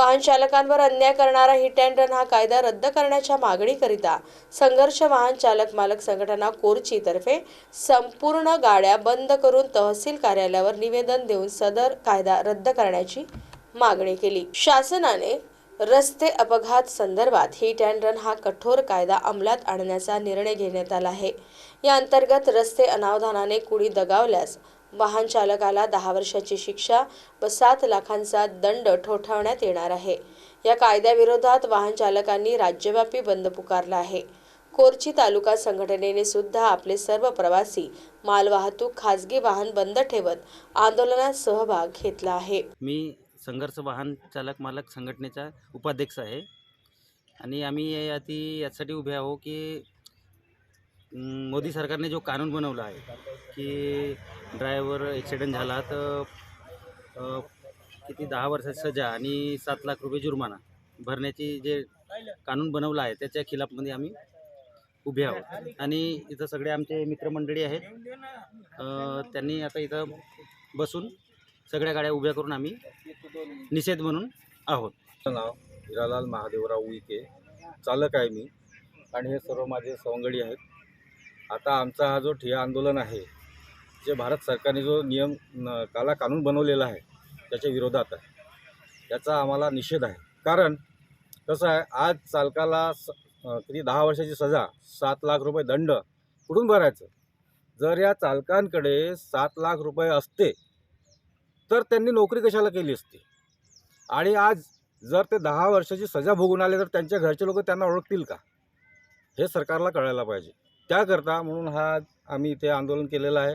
वाहन चालकांवर अन्याय करणारा हिट अँड रन हा कायदा रद्द करण्याच्या मागणीकरिता संघर्ष वाहन चालक मालक संघटना कोरचीतर्फे संपूर्ण गाड्या बंद करून तहसील कार्यालयावर निवेदन देऊन सदर कायदा रद्द करण्याची मागणी केली. शासनाने रस्ते अपघात संदर्भात हिट अँड रन हा कठोर कायदा अंमलात आणण्याचा निर्णय घेण्यात आला आहे. या अंतर्गत रस्ते अनावधानाने कुणी दगावल्यास वाहन चालकाला दहा वर्षाची शिक्षा व सात लाखांचा दंड ठोठावण्यात येणार आहे. या कायद्याविरोधात वाहन चालकांनी राज्यव्यापी बंद पुकारला आहे. कोरची तालुका संघटनेने सुद्धा आपले सर्व प्रवासी मालवाहतूक खाजगी वाहन बंद ठेवत आंदोलनात सहभाग घेतला आहे. मी संघर्ष वाहन चालक मालक संघटनेचा उपाध्यक्ष आहे. आणि आम्ही याती यासाठी उभे आहो की मोदी सरकारने जो कानून बनवला आहे की ड्रायव्हर ॲक्सिडेंट झाला तर किती दहा वर्षाची सजा आणि सात लाख रुपये जुर्माना भरण्याची जे कानून बनवलं आहे त्याच्या खिलाफमध्ये आम्ही उभे आहोत. आणि इथं सगळे आमचे मित्रमंडळी आहेत. त्यांनी आता इथं बसून सगळ्या गाड्या उभ्या करून आम्ही निषेध म्हणून आहोत. नाव हिरालाल महादेवराव उईके. चालक आहे मी. आणि हे सर्व माझे सवंगडी आहेत. आता आमचा हा जो ठिय्या आंदोलन आहे जे भारत सरकारने जो नियम काला कानून बनवलेला आहे त्याच्या विरोधात आहे. याचा आम्हाला निषेध आहे. कारण कसं आहे आज चालकाला स किती दहा वर्षाची सजा सात लाख रुपये दंड कुठून भरायचं? जर या चालकांकडे सात लाख रुपये असते तर त्यांनी नोकरी कशाला केली असती? आणि आज जर ते दहा वर्षाची सजा भोगून आले तर त्यांच्या घरचे लोक त्यांना ओळखतील का? हे सरकारला कळायला पाहिजे. त्याकरता म्हणून हा आम्ही इथे आंदोलन केलेलं आहे.